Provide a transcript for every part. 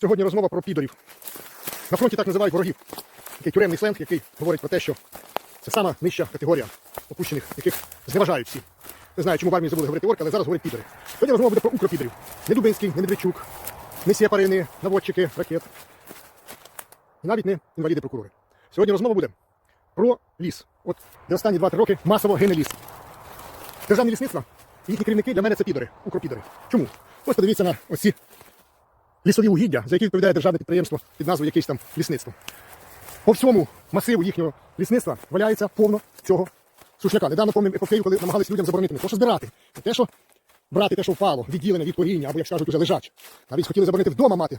Сьогодні розмова про підорів. На фронті так називають ворогів. Такий тюремний сленг, який говорить про те, що це сама нижча категорія опущених, яких зневажають всі. Не знаю, чому в армії забули говорити орки, але зараз говорять підори. Сьогодні розмова буде про укропідорів. Не Дубинський, не Медведчук, не сєпарини, наводчики, ракет. І навіть не інваліди прокурори. Сьогодні розмова буде про ліс. От де останні 2-3 роки масово гине ліс. Державні лісництва і їхні керівники для мене це підори, укропідори. Чому? Ось подивіться на оці лісові угіддя, за які відповідає державне підприємство під назвою якесь там лісництво. По всьому масиву їхнього лісництва валяється повно цього сушняка. Недавно помню епопею, коли намагалися людям заборонити не то, що збирати, не те, що брати те, що впало, відділене від коріння, або, як скажуть, уже лежач. Навіть хотіли заборонити вдома мати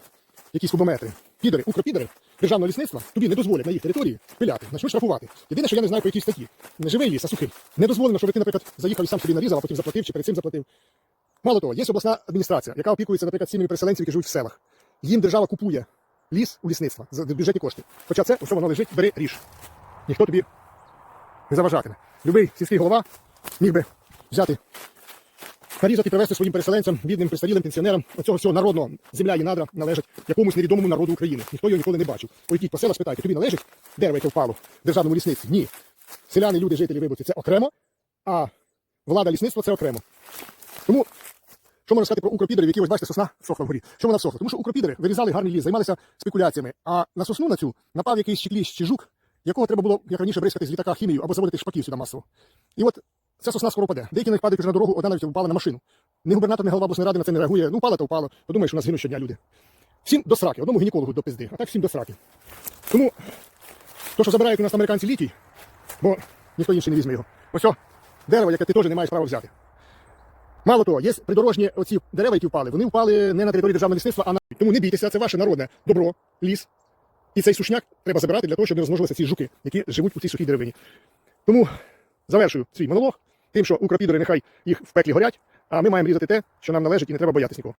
якісь кубометри. Підори, укропідори державного лісництва тобі не дозволять на їх території пиляти, почнуть штрафувати. Єдине, що я не знаю по якій статті. Не живий ліс, а сухий. Не дозволено, щоб ти, наприклад, заїхав і сам собі нарізав, а потім заплатив чи перед цим заплатив. Мало того, є обласна адміністрація, яка опікується, наприклад, сім'ями переселенців, які живуть в селах. Їм держава купує ліс у лісництва за бюджетні кошти. Хоча це, що воно лежить, бери ріж. Ніхто тобі не заважатиме. Любий сільський голова міг би взяти, нарізати, привезти своїм переселенцям, бідним, пристарілим пенсіонерам оцього всього народного земля і надра належать якомусь невідомому народу України. Ніхто його ніколи не бачив. Пойдіть по селах, спитайте, тобі належить дерево, яке впало в державному лісництві? Ні. Селяни, люди, жителі, виборці це окремо, а влада лісництва це окремо. Тому що можна сказати про укропідерів, які ось бачите, сосна всохла вгорі. Що вона всохла? Тому що укропідери вирізали гарний ліс, займалися спекуляціями. А на сосну на цю напав якийсь щекліщ чи жук, якого треба було, як раніше, бризкати з літака хімію або заводити шпаків сюди масово. І от ця сосна скоро паде. Деякі навіть падають вже на дорогу, одна навіть впала на машину. Ні губернатор, ні голова обласної ради на це не реагує. Ну, впала, то впало. Подумаєш, у нас гинуть щодня люди. Всім до сраки, одному гінекологу до пизди, а так всім до сраки. Тому, то, що забирають у нас американці літій, бо ніхто інший не візьме його. Ось дерево, яке ти теж не маєш права взяти. Мало того, є придорожні оці дерева, які впали, вони впали не на території державного лісництва, а на тому не бійтеся, це ваше народне добро, ліс. І цей сушняк треба забирати для того, щоб не розмножилися ці жуки, які живуть у цій сухій деревині. Тому завершую свій монолог тим, що укропідори нехай їх в пеклі горять, а ми маємо різати те, що нам належить, і не треба боятися нікого.